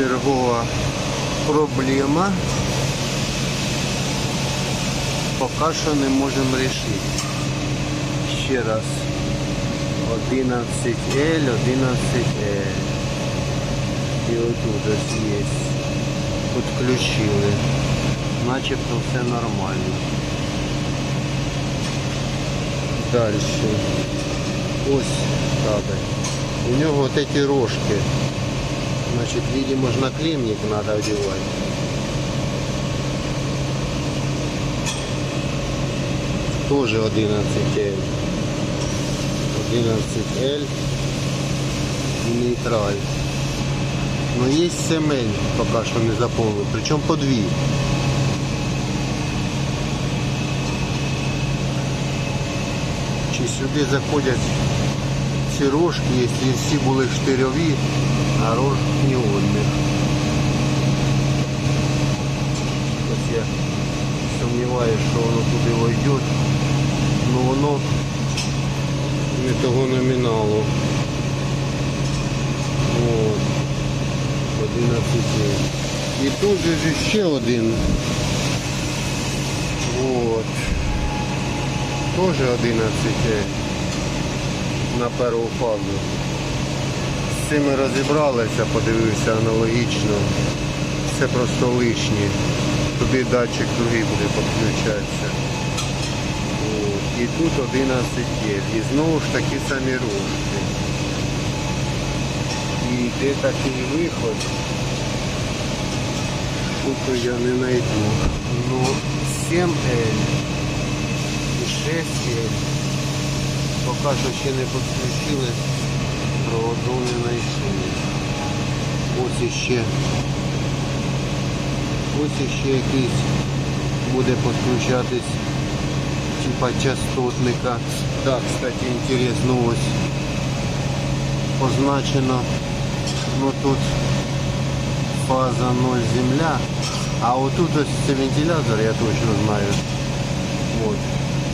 Чергова проблема. Поки що не можемо рішити. Ще раз. 11L, 11L. І отут ось є. Підключили. Начебто все нормально. Далі. Ось кабель. У нього вот эти рожки. Значит, видимо, ж наклемник надо одевать. Тоже 11L. 11L. Нейтраль. Но есть семель, пока что не заполнил. Причем по дві. Чи сюди заходять ці рожки, якщо всі були рожок не одних. Ось я сумніваюся, що воно туди войде. Ну воно не того номіналу. От. 11 є. І тут же ще один. От. Тоже 11 на першу фазу. З цим ми розібралися, подивився аналогічно. Це просто лишнє. Туди датчик другий буде підключатися. І тут 11 є. І знову ж такі самі рожки. І йде такий виход. Тут я не знайду. Ну 7L і 6L. Поки що ще не підключили, проводу не. Ось іще. Ось іще якийсь буде підключатись типа частотника. Так, кстати, інтересно ось позначено. Ну тут фаза 0 земля. А отут ось це вентилятор, я точно знаю. От.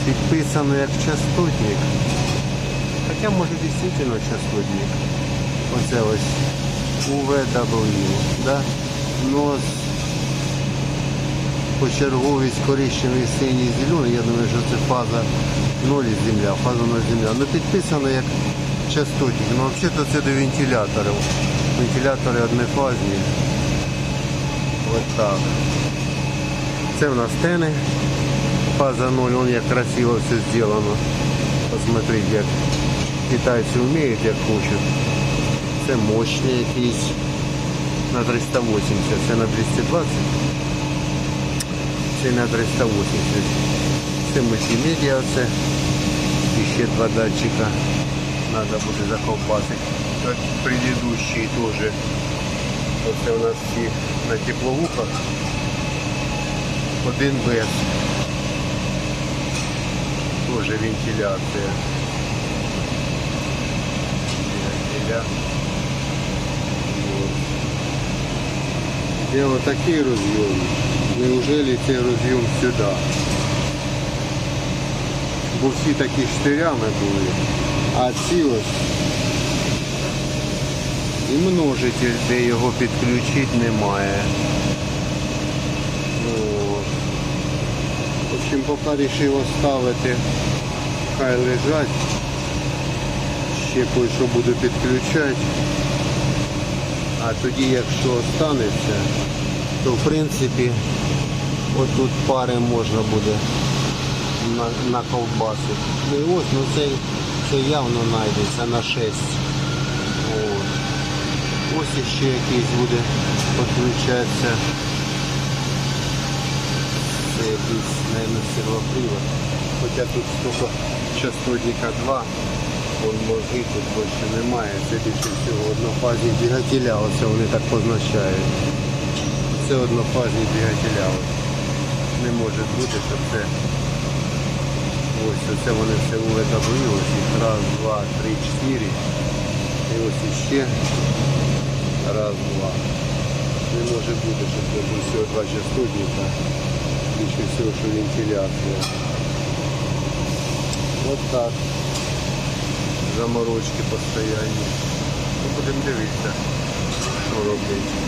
Підписано як частотник. Хоча може дійсно частотник. Оце ось UVW. Да? Ну, ось почерговість коричневий, синій, зелений. Я думаю, що це фаза 0 і земля, фаза 0 земля. Ну підписано як частотник. Ну взагалі це до вентиляторів. Вентилятори однофазні. Ось так. Це в нас тени. Фаза 0, вон як красиво все зроблено. Посмотрите, як китайці вміють, як хочуть. Це мощні якісь на 380, це на 220, це на 380. Це мультимедіа, це і ще два датчика. Надо буде заколбасити. Как предыдущий тоже. Оце у нас всі на тепловухах. Один без. Тоже вентиляция. Вентиля. Вот. Де отакий розйом. Неужели цей розйом сюди? Бо всі такі штирями були. А ці ось множитель, де його підключити немає. От. В общем, поки вирішив оставити, хай лежать. Ще кое-що буду підключати. А тоді, якщо останеться, то в принципі отут пари можна буде на, на ковбасу. Ну і ось, ну це, це явно знайдеться на 6. От. Ось ще якийсь буде підключатися. Це якийсь, мабуть, сервопривод. Хоча тут тільки частотника 2, вон мозги тут більше немає. Це більше всього однофазні двигателя, оце вони так позначають. Це однофазні двигателя. Не може бути, щоб це ось оце вони все УВW, ось їх раз, два, три, чотири. І ось іще. Раз, два. Не може бути, щоб це були всього два частотника. Більше всього, що вентиляція. От так. Заморочки постоянні. Ну, будемо дивитися, що робити.